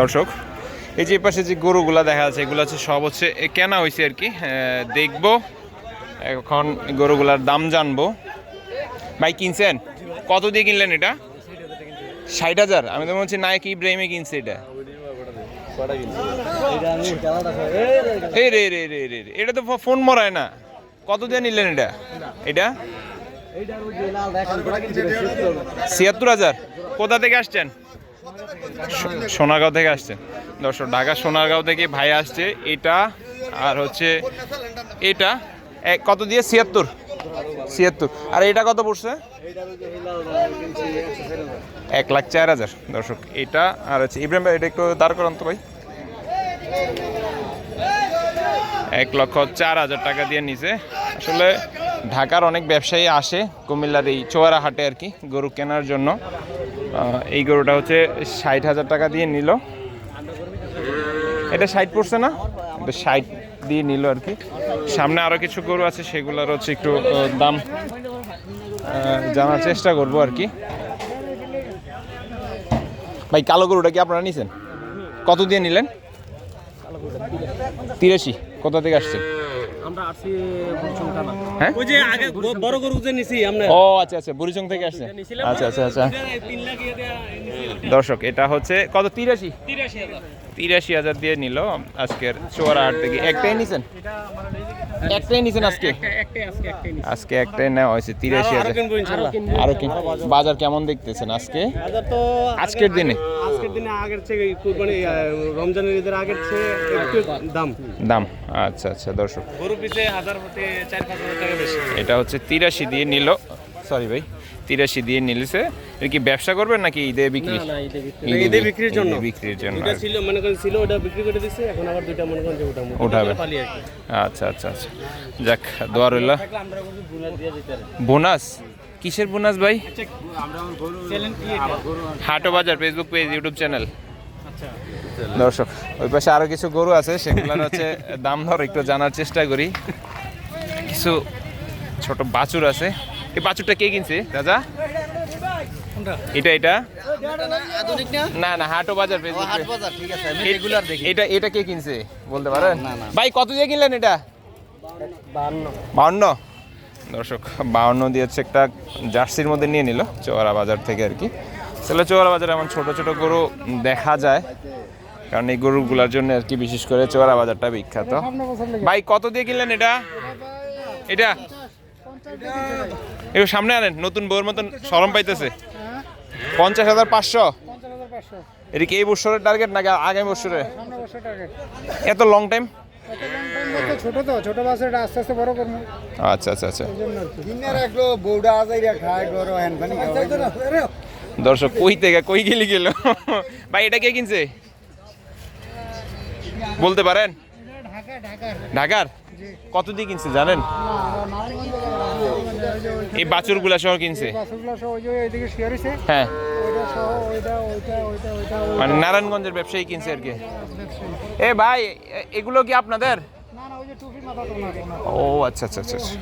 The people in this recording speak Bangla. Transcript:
দর্শক, এই যে পাশে যে গরুগুলা দেখা যাচ্ছে, এগুলো হচ্ছে সব হচ্ছে কেনা হয়েছে আর কি। দেখব, এখন গরুগুলার দাম জানব। ভাই, কিনছেন? কত দিয়ে কিনলেন এটা? ষাট হাজার। আমি তো মনে হচ্ছে নায়ক ইব্রাহিমে কিনছে এটা। এই রে রে রে রে। এটা তো ফোন মরায় না। কত দিয়ে নিলেন এটা? এটা? ছিয়াত্তর হাজার। কোথা থেকে আসছেন? সোনারগাঁও থেকে আসছেন দর্শক, ঢাকা সোনারগাঁও থেকে ভাই আসছে। এটা আর হচ্ছে এটা কত দিয়ে? ছিয়াত্তর। ছিয়াত্তর। আর এটা কত পড়ছে? এক লাখ চার হাজার। দর্শক, এটা আর হচ্ছে ইব্রাহিম ভাই, এটা একটু দাঁড় করান তো ভাই। এক লক্ষ চার হাজার টাকা দিয়ে নিছে। আসলে ঢাকার অনেক ব্যবসায়ী আসে কুমিল্লার এই চোয়ারা হাটে আর কি, গরু কেনার জন্য। এই গরুটা হচ্ছে ষাট হাজার টাকা দিয়ে নিল। এটা ষাট পড়ছে না? এটা ষাট দিয়ে নিল আর কি। সামনে আরও কিছু গরু আছে, সেগুলোর হচ্ছে একটু দাম জানার চেষ্টা করব আর কি। ভাই, কালো গরুটা কি আপনারা নিছেন? কত দিয়ে নিলেন? তিরাশি। কোথা থেকে আসছে? আমরা আসছি বুড়িচং থানা। হ্যাঁ? ওই যে আগে বড় গরু যে নিছি আমরা। ও আচ্ছা আচ্ছা বুড়িচং থেকে আসছে। আচ্ছা আচ্ছা আচ্ছা। ইয়ে দর্শক এটা হচ্ছে কত? তিরাশি? তিরাশি হাজার। দিয়ে নিল আজকের চোয়ারা হাট থেকে। একটাই নিছেন? একটাই নিছেন আজকে? আজকে একটাই নেওয়া হয়েছে তিরাশি আরও হাজার। আরও কি বাজার কেমন দেখতেছেন আজকে? তো আজকের দিনে? আজকের দিনে আগের থেকে কুরবানি রমজানের ঈদের আগের চেয়ে একটু দাম। দাম। আচ্ছা আচ্ছা দর্শক। গরু পিছে হাজার হতে চার পাঁচ হাজার টাকা বেশি। এটা হচ্ছে তিরাশি দিয়ে নিল। সরি ভাই। তিরাশি দিয়ে নিলেছে। এটা কি ব্যবসা করবেন নাকি ঈদে বিক্রি? ঈদে ঈদে বিক্রির জন্য। বিক্রির জন্য। দুইটা ছিল মনে করেন ছিল ওটা বিক্রি করে এখন আবার দুইটা মনে করেন যে উঠাবো। উঠাবে। আচ্ছা আচ্ছা আচ্ছা। যাক দোয়া রইল। বোনাস কিসের বোনাস ভাই? আচ্ছা এটা হাটো বাজার ফেসবুক পেজ ইউটিউব চ্যানেল আচ্ছা। দর্শক ওই পাশে আরও কিছু গরু আছে সেগুলোর হচ্ছে দাম ধর একটু জানার চেষ্টা করি। কিছু ছোট বাছুর আছে। এই বাছুরটা কে কিনছে? কোনটা? এটা এটা? না? না না হাটো বাজার ফেসবুক হাট পেজ। বাজার ঠিক আছে আমি এ- রেগুলার দেখি। এটা এটা কে কিনছে বলতে পারেন? না, না। ভাই কত দিয়ে কিনলেন এটা? বাউন্ন দর্শক বাউন্ন দিয়ে হচ্ছে একটা জার্সির মধ্যে নিয়ে নিল চোয়ারা বাজার থেকে আর কি। আসলে চোয়ারা বাজারে এমন ছোট ছোট গরু দেখা যায় কারণ এই গরুগুলোর জন্য আর কি বিশেষ করে চোয়ারা বাজারটা বিখ্যাত। ভাই কত দিয়ে কিনলেন এটা? এটা? একটু সামনে আনেন নতুন বউর মতন সরম পাইতেছে। পঞ্চাশ হাজার পাঁচশো? এটা কি এই বছরের টার্গেট নাকি আগামী বছরে? এত লং টাইম ছোট তো ছোট বাসে আস্তে আস্তে বড় করব। আচ্ছা আচ্ছা আচ্ছা। রাখল বউডা আজাইরা খায় গরো হ্যান দর্শক কই থেকে কই গেলি গেল? ভাই এটা কে কিনছে? বলতে পারেন? ঢাকার? কত দিয়ে কিনছে জানেন? এই বাছুরগুলা সহ কিনছে। হ্যাঁ। মানে নারায়ণগঞ্জের ব্যবসায়ী কিনছে আর কি। এ ভাই এগুলো কি আপনাদের? ও আচ্ছা আচ্ছা আচ্ছা আচ্ছা।